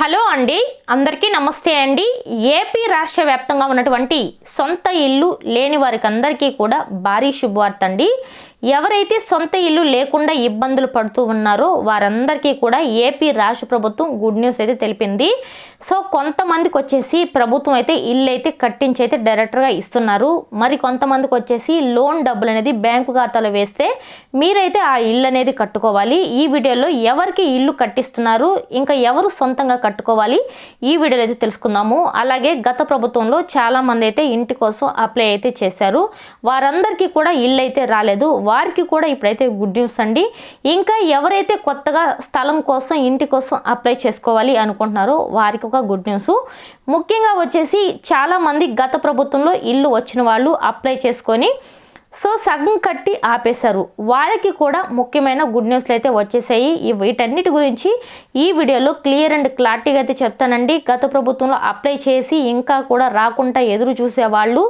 Hello అండి అందరికీ నమస్తే అండి. ఏపీ రాష్ట్ర వ్యాప్తంగా ఉన్నటువంటి సొంత ఇల్లు లేని వారికి అందరికీ కూడా భారీ శుభవార్త అండి. ఎవరైతే సొంత ఇల్లు లేకుండా ఇబ్బందులు పడుతూ ఉన్నారో వారందరికీ కూడా ఏపీ రాష్ట్ర ప్రభుత్వం గుడ్ న్యూస్ అయితే తెలిపింది. సో కొంతమందికి వచ్చేసి ప్రభుత్వం అయితే ఇల్లు అయితే కట్టించి అయితే డైరెక్ట్గా ఇస్తున్నారు. మరి కొంతమందికి వచ్చేసి లోన్ డబ్బులు అనేది బ్యాంకు ఖాతాలో వేస్తే మీరైతే ఆ ఇల్లు అనేది కట్టుకోవాలి. ఈ వీడియోలో ఎవరికి ఇల్లు కట్టిస్తున్నారు ఇంకా ఎవరు సొంతంగా కట్టుకోవాలి ఈ వీడియోలో అయితే తెలుసుకుందాము. అలాగే గత ప్రభుత్వంలో చాలామంది అయితే ఇంటి కోసం అప్లై అయితే చేశారు. వారందరికీ కూడా ఇల్లు అయితే రాలేదు. వారికి కూడా ఇప్పుడైతే గుడ్ న్యూస్ అండి. ఇంకా ఎవరైతే కొత్తగా స్థలం కోసం ఇంటి కోసం అప్లై చేసుకోవాలి అనుకుంటున్నారో వారికి ఒక గుడ్ న్యూస్. ముఖ్యంగా వచ్చేసి చాలామంది గత ప్రభుత్వంలో ఇల్లు వచ్చిన వాళ్ళు అప్లై చేసుకొని సో సగం కట్టి ఆపేశారు. వాళ్ళకి కూడా ముఖ్యమైన గుడ్ న్యూస్లు అయితే వచ్చేసాయి. వీటన్నిటి గురించి ఈ వీడియోలో క్లియర్ అండ్ క్లారిటీగా అయితే చెప్తానండి. గత ప్రభుత్వంలో అప్లై చేసి ఇంకా కూడా రాకుండా ఎదురు చూసే వాళ్ళు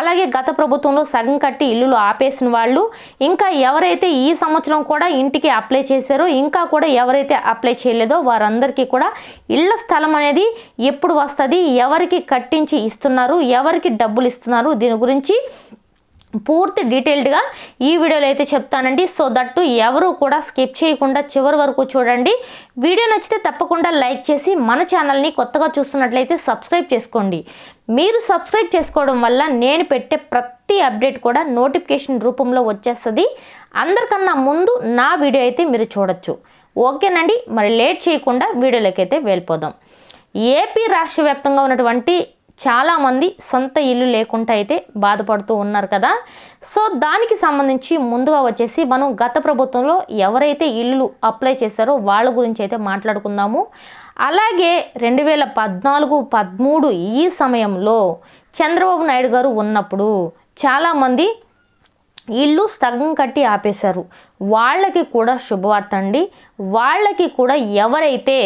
అలాగే గత ప్రభుత్వంలో సగం కట్టి ఇల్లులు ఆపేసిన వాళ్ళు ఇంకా ఎవరైతే ఈ సంవత్సరం కూడా ఇంటికి అప్లై చేశారో ఇంకా కూడా ఎవరైతే అప్లై చేయలేదో వారందరికీ కూడా ఇళ్ళ స్థలం అనేది ఎప్పుడు వస్తుంది ఎవరికి కట్టించి ఇస్తున్నారు ఎవరికి డబ్బులు ఇస్తున్నారు దీని గురించి పూర్తి డీటెయిల్డ్గా ఈ వీడియోలో అయితే చెప్తానండి. సో దట్టు ఎవరు కూడా స్కిప్ చేయకుండా చివరి వరకు చూడండి. వీడియో నచ్చితే తప్పకుండా లైక్ చేసి మన ఛానల్ని కొత్తగా చూస్తున్నట్లయితే సబ్స్క్రైబ్ చేసుకోండి. మీరు సబ్స్క్రైబ్ చేసుకోవడం వల్ల నేను పెట్టే ప్రతి అప్డేట్ కూడా నోటిఫికేషన్ రూపంలో వచ్చేస్తుంది. అందరికన్నా ముందు నా వీడియో అయితే మీరు చూడొచ్చు. ఓకేనండి? మరి లేట్ చేయకుండా వీడియోలోకి అయితే వెళ్ళిపోదాం. ఏపీ రాష్ట్ర వ్యాప్తంగా ఉన్నటువంటి చాలామంది సొంత ఇల్లు లేకుండా అయితే బాధపడుతూ ఉన్నారు కదా. సో దానికి సంబంధించి ముందుగా వచ్చేసి మనం గత ప్రభుత్వంలో ఎవరైతే ఇల్లు అప్లై చేశారో వాళ్ళ గురించి అయితే మాట్లాడుకుందాము. అలాగే రెండు వేల పద్నాలుగు పదమూడు ఈ సమయంలో చంద్రబాబు నాయుడు గారు ఉన్నప్పుడు చాలామంది ఇల్లు సగం కట్టి ఆపేశారు. వాళ్ళకి కూడా శుభవార్త అండి. వాళ్ళకి కూడా ఎవరైతే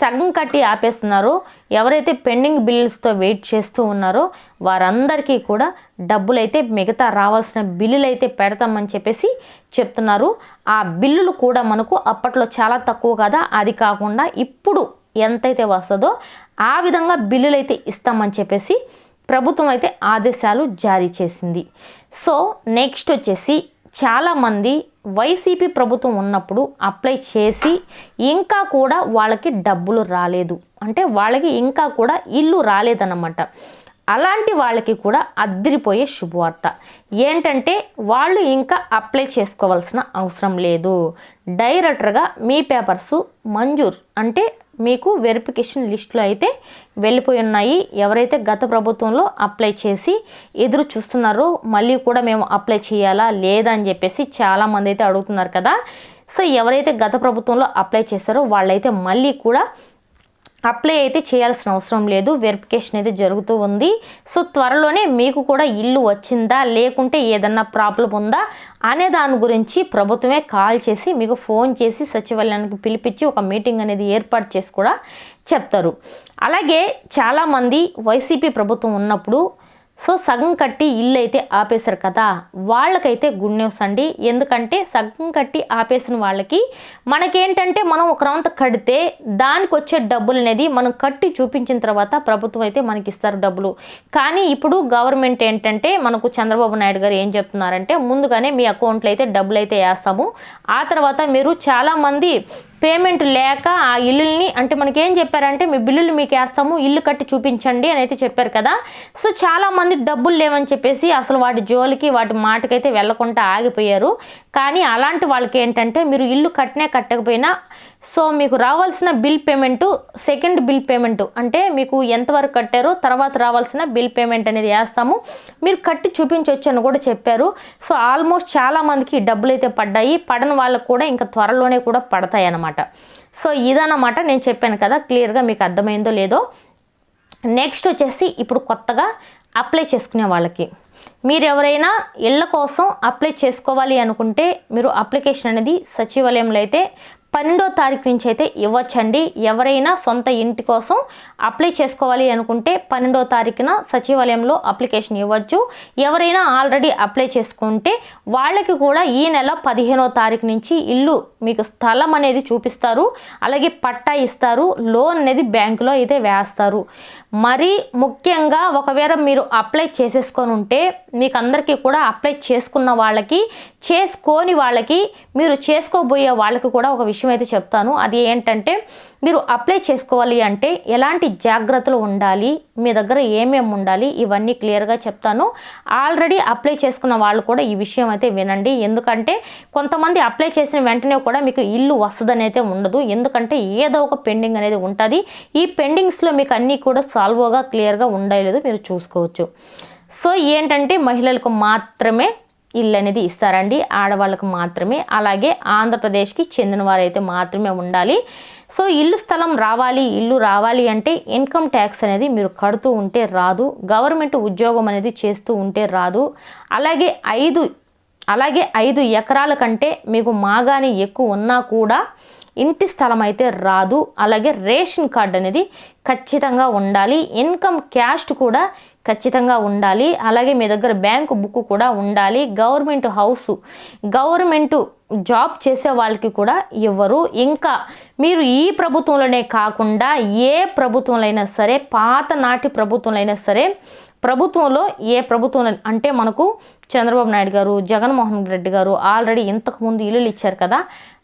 సగం కట్టి ఆపేస్తున్నారో ఎవరైతే పెండింగ్ బిల్లులతో వెయిట్ చేస్తూ ఉన్నారో వారందరికీ కూడా డబ్బులైతే మిగతా రావాల్సిన బిల్లులు అయితే పెడతామని చెప్పేసి చెప్తున్నారు. ఆ బిల్లులు కూడా మనకు అప్పట్లో చాలా తక్కువ కదా అది కాకుండా ఇప్పుడు ఎంతైతే వస్తుందో ఆ విధంగా బిల్లులు అయితే ఇస్తామని చెప్పేసి ప్రభుత్వం అయితే ఆదేశాలు జారీ చేసింది. సో నెక్స్ట్ వచ్చేసి చాలామంది వైసీపీ ప్రభుత్వం ఉన్నప్పుడు అప్లై చేసి ఇంకా కూడా వాళ్ళకి డబ్బులు రాలేదు. అంటే వాళ్ళకి ఇంకా కూడా ఇల్లు రాలేదన్నమాట. అలాంటి వాళ్ళకి కూడా అద్దరిపోయే శుభవార్త. ఏంటంటే వాళ్ళు ఇంకా అప్లై చేసుకోవాల్సిన అవసరం లేదు. డైరెక్టర్గా మీ పేపర్సు మంజూర్. అంటే మీకు వెరిఫికేషన్ లిస్టులో అయితే వెళ్ళిపోయి ఉన్నాయి. ఎవరైతే గత ప్రభుత్వంలో అప్లై చేసి ఎదురు చూస్తున్నారో మళ్ళీ కూడా మేము అప్లై చేయాలా లేదా అని చెప్పేసి చాలామంది అయితే అడుగుతున్నారు కదా. సో ఎవరైతే గత ప్రభుత్వంలో అప్లై చేశారో వాళ్ళైతే మళ్ళీ కూడా అప్లై అయితే చేయాల్సిన అవసరం లేదు. వెరిఫికేషన్ అయితే జరుగుతూ ఉంది. సో త్వరలోనే మీకు కూడా ఇల్లు వచ్చిందా? లేకుంటే ఏదన్నా ప్రాబ్లం ఉందా? అనే దాని గురించి ప్రభుత్వమే కాల్ చేసి మీకు ఫోన్ చేసి సచివాలయానికి పిలిపించి ఒక మీటింగ్ అనేది ఏర్పాటు చేసి కూడా చెప్తారు. అలాగే చాలామంది వైసీపీ ప్రభుత్వం ఉన్నప్పుడు సో సగం కట్టి ఇల్లు అయితే ఆపేశారు కదా వాళ్ళకైతే గుడ్ న్యూస్ అండి. ఎందుకంటే సగం కట్టి ఆపేసిన వాళ్ళకి మనకేంటంటే మనం ఒక రౌండ్ కడితే దానికి వచ్చే డబ్బులు అనేది మనం కట్టి చూపించిన తర్వాత ప్రభుత్వం అయితే మనకి ఇస్తారు డబ్బులు. కానీ ఇప్పుడు గవర్నమెంట్ ఏంటంటే మనకు చంద్రబాబు నాయుడు గారు ఏం చెప్తున్నారంటే ముందుగానే మీ అకౌంట్లో అయితే డబ్బులు అయితే వేస్తాము. ఆ తర్వాత మీరు చాలామంది పేమెంట్ లేక ఆ ఇల్లుల్ని అంటే మనకి ఏం చెప్పారంటే మీ బిల్లులు మీకు వేస్తాము ఇల్లు కట్టి చూపించండి అని అయితే చెప్పారు కదా. సో చాలామంది డబ్బులు లేవని చెప్పేసి అసలు వాటి జోలికి వాటి మాటకైతే వెళ్ళకుండా ఆగిపోయారు. కానీ అలాంటి వాళ్ళకి ఏంటంటే మీరు ఇల్లు కట్టినా కట్టకపోయినా సో మీకు రావాల్సిన bill payment second bill payment అంటే మీకు ఎంతవరకు కట్టారో తర్వాత రావాల్సిన బిల్ పేమెంట్ అనేది వేస్తాము. మీరు కట్టి చూపించవచ్చు అని కూడా చెప్పారు. సో ఆల్మోస్ట్ చాలామందికి డబ్బులు అయితే పడ్డాయి. పడని వాళ్ళకు కూడా ఇంకా త్వరలోనే కూడా పడతాయి అన్నమాట. సో ఇదన్నమాట నేను చెప్పాను కదా క్లియర్గా మీకు అర్థమైందో లేదో. నెక్స్ట్ వచ్చేసి ఇప్పుడు కొత్తగా అప్లై చేసుకునే వాళ్ళకి. మీరు ఎవరైనా ఇళ్ళ కోసం అప్లై చేసుకోవాలి అనుకుంటే మీరు అప్లికేషన్ అనేది సచివాలయంలో అయితే పన్నెండో తారీఖు నుంచి అయితే ఇవ్వచ్చండి. ఎవరైనా సొంత ఇంటి కోసం అప్లై చేసుకోవాలి అనుకుంటే పన్నెండో తారీఖున సచివాలయంలో అప్లికేషన్ ఇవ్వచ్చు. ఎవరైనా ఆల్రెడీ అప్లై చేసుకుంటే వాళ్ళకి కూడా ఈ నెల పదిహేనో తారీఖు నుంచి ఇల్లు మీకు స్థలం అనేది చూపిస్తారు. అలాగే పట్టా ఇస్తారు. లోన్ అనేది బ్యాంకులో అయితే వేస్తారు. మరి ముఖ్యంగా ఒకవేళ మీరు అప్లై చేసేసుకొని ఉంటే మీకు అందరికీ కూడా అప్లై చేసుకున్న వాళ్ళకి చేసుకోని వాళ్ళకి మీరు చేసుకోబోయే వాళ్ళకి కూడా ఒక విషయం అయితే చెప్తాను. అది ఏంటంటే మీరు అప్లై చేసుకోవాలి అంటే ఎలాంటి జాగ్రత్తలు ఉండాలి? మీ దగ్గర ఏమేమి ఉండాలి? ఇవన్నీ క్లియర్గా చెప్తాను. ఆల్రెడీ అప్లై చేసుకున్న వాళ్ళు కూడా ఈ విషయం అయితే వినండి. ఎందుకంటే కొంతమంది అప్లై చేసిన వెంటనే కూడా మీకు ఇల్లు వస్తుందని అయితే ఉండదు. ఎందుకంటే ఏదో ఒక పెండింగ్ అనేది ఉంటుంది. ఈ పెండింగ్స్లో మీకు అన్నీ కూడా సాల్వ్గా క్లియర్గా ఉండలేదు మీరు చూసుకోవచ్చు. సో ఏంటంటే మహిళలకు మాత్రమే ఇల్లు అనేది ఇస్తారండి. ఆడవాళ్ళకు మాత్రమే. అలాగే ఆంధ్రప్రదేశ్కి చెందిన వారైతే మాత్రమే ఉండాలి. సో ఇల్లు స్థలం రావాలి ఇల్లు రావాలి అంటే ఇన్కమ్ ట్యాక్స్ అనేది మీరు కడుతూ ఉంటే రాదు గవర్నమెంట్ ఉద్యోగం అనేది చేస్తూ ఉంటే రాదు. అలాగే ఐదు అలాగే ఐదు ఎకరాల కంటే మీకు మాగాని ఎక్కువ ఉన్నా కూడా ఇంటి స్థలం అయితే రాదు. అలాగే రేషన్ కార్డు అనేది ఖచ్చితంగా ఉండాలి. ఇన్కమ్ క్యాస్ట్ కూడా ఖచ్చితంగా ఉండాలి. అలాగే మీ దగ్గర బ్యాంకు బుక్ కూడా ఉండాలి. గవర్నమెంట్ హౌస్ గవర్నమెంట్ జాబ్ చేసే వాళ్ళకి కూడా ఇవ్వరు. ఇంకా మీరు ఈ ప్రభుత్వంలోనే కాకుండా ఏ ప్రభుత్వంలో అయినా సరే పాత నాటి ప్రభుత్వంలో అయినా సరే ప్రభుత్వంలో ఏ ప్రభుత్వం అంటే మనకు చంద్రబాబు నాయుడు గారు జగన్మోహన్ రెడ్డి గారు ఆల్రెడీ ఇంతకుముందు ఇల్లులు ఇచ్చారు కదా.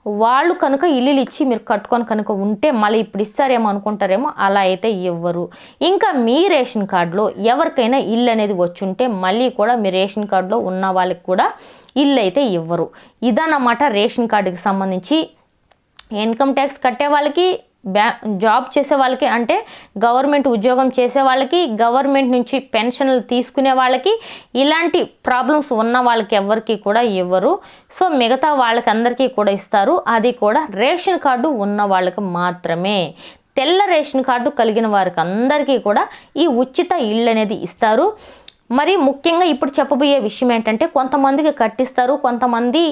వాళ్ళు కనుక ఇల్లులు ఇచ్చి మీరు కట్టుకొని కనుక ఉంటే మళ్ళీ ఇప్పుడు ఇస్తారేమో అనుకుంటారేమో అలా అయితే ఇవ్వరు ఇంకా మీ రేషన్ కార్డులో ఎవరికైనా ఇల్లు అనేది వచ్చుంటే మళ్ళీ కూడా మీ రేషన్ కార్డులో ఉన్న వాళ్ళకి కూడా ఇల్లు అయితే ఇవ్వరు ఇదన్నమాట రేషన్ కార్డుకి సంబంధించి. ఇన్కమ్ ట్యాక్స్ కట్టే వాళ్ళకి బ్యా జాబ్ చేసే వాళ్ళకి అంటే గవర్నమెంట్ ఉద్యోగం చేసే వాళ్ళకి గవర్నమెంట్ నుంచి పెన్షన్లు తీసుకునే వాళ్ళకి ఇలాంటి ప్రాబ్లమ్స్ ఉన్న వాళ్ళకి ఎవరికి కూడా ఇవ్వరు. సో మిగతా వాళ్ళకి అందరికీ కూడా ఇస్తారు. అది కూడా రేషన్ కార్డు ఉన్న వాళ్ళకి మాత్రమే. తెల్ల రేషన్ కార్డు కలిగిన వారికి అందరికీ కూడా ఈ ఉచిత ఇళ్ళు అనేది ఇస్తారు. మరి ముఖ్యంగా ఇప్పుడు చెప్పబోయే విషయం ఏంటంటే కొంతమందికి కట్టిస్తారు కొంతమంది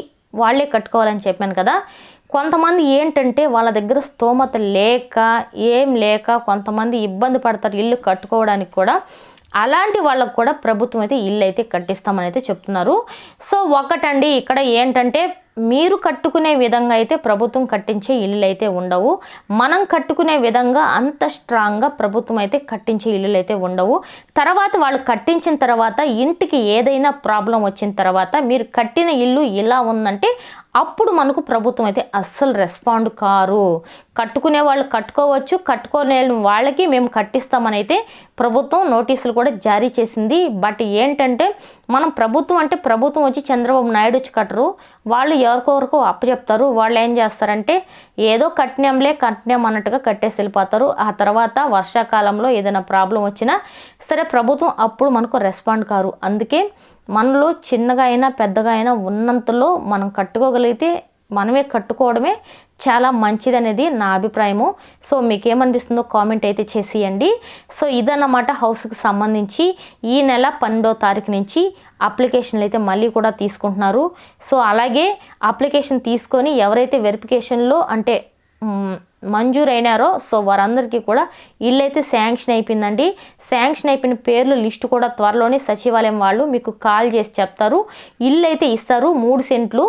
వాళ్ళే కట్టుకోవాలని చెప్పాను కదా. కొంతమంది ఏంటంటే వాళ్ళ దగ్గర స్తోమత లేక ఏం లేక కొంతమంది ఇబ్బంది పడతారు ఇల్లు కట్టుకోవడానికి కూడా. అలాంటి వాళ్ళకు కూడా ప్రభుత్వం అయితే ఇల్లు అయితే కట్టిస్తామని అయితే చెప్తున్నారు. సో ఒకటండి ఇక్కడ ఏంటంటే మీరు కట్టుకునే విధంగా అయితే ప్రభుత్వం కట్టించే ఇల్లులు అయితే ఉండవు. మనం కట్టుకునే విధంగా అంత స్ట్రాంగ్గా ప్రభుత్వం అయితే కట్టించే ఇల్లులు అయితే ఉండవు. తర్వాత వాళ్ళు కట్టించిన తర్వాత ఇంటికి ఏదైనా ప్రాబ్లం వచ్చిన తర్వాత మీరు కట్టిన ఇల్లు ఇలా ఉందంటే అప్పుడు మనకు ప్రభుత్వం అయితే అస్సలు రెస్పాండ్ కారు. కట్టుకునే వాళ్ళు కట్టుకోవచ్చు కట్టుకోనే వాళ్ళకి మేము కట్టిస్తామని అయితే ప్రభుత్వం నోటీసులు కూడా జారీ చేసింది. బట్ ఏంటంటే మనం ప్రభుత్వం అంటే ప్రభుత్వం వచ్చి చంద్రబాబు నాయుడు వచ్చి కట్టరు. వాళ్ళు ఎవరికొవరకు అప్పచెప్తారు వాళ్ళు ఏం చేస్తారంటే ఏదో కట్నంలే కట్నం అన్నట్టుగా కట్టేసి వెళ్ళిపోతారు. ఆ తర్వాత వర్షాకాలంలో ఏదైనా ప్రాబ్లం వచ్చినా సరే ప్రభుత్వం అప్పుడు మనకు రెస్పాండ్ కారు. అందుకే మనలో చిన్నగా అయినా పెద్దగా అయినా ఉన్నంతలో మనం కట్టుకోగలిగితే మనమే కట్టుకోవడమే చాలా మంచిది అనేది నా అభిప్రాయము. సో మీకు ఏమనిపిస్తుందో కామెంట్ అయితే చేసేయండి. సో ఇదన్నమాట హౌస్కి సంబంధించి ఈ నెల పన్నెండో తారీఖు నుంచి అప్లికేషన్లు అయితే మళ్ళీ కూడా తీసుకుంటున్నారు. సో అలాగే అప్లికేషన్ తీసుకొని ఎవరైతే వెరిఫికేషన్లో అంటే మంజూరైనారో సో వారందరికీ కూడా ఇల్లు అయితే శాంక్షన్ అయిపోయిందండి. శాంక్షన్ అయిపోయిన పేర్లు లిస్టు కూడా త్వరలోనే సచివాలయం వాళ్ళు మీకు కాల్ చేసి చెప్తారు. ఇల్లు అయితే ఇస్తారు మూడు సెంట్లు.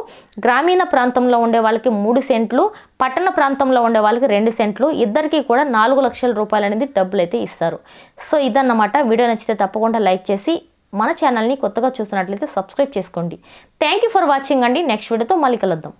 గ్రామీణ ప్రాంతంలో ఉండే వాళ్ళకి మూడు సెంట్లు పట్టణ ప్రాంతంలో ఉండే వాళ్ళకి రెండు సెంట్లు. ఇద్దరికీ కూడా నాలుగు లక్షల రూపాయలు అనేది డబ్బులు అయితే ఇస్తారు. సో ఇదన్నమాట. వీడియో నచ్చితే తప్పకుండా లైక్ చేసి మన ఛానల్ని కొత్తగా చూసినట్లయితే సబ్స్క్రైబ్ చేసుకోండి. థ్యాంక్ యూ ఫర్ వాచింగ్ అండి. నెక్స్ట్ వీడియోతో మళ్ళీ కలుద్దాం.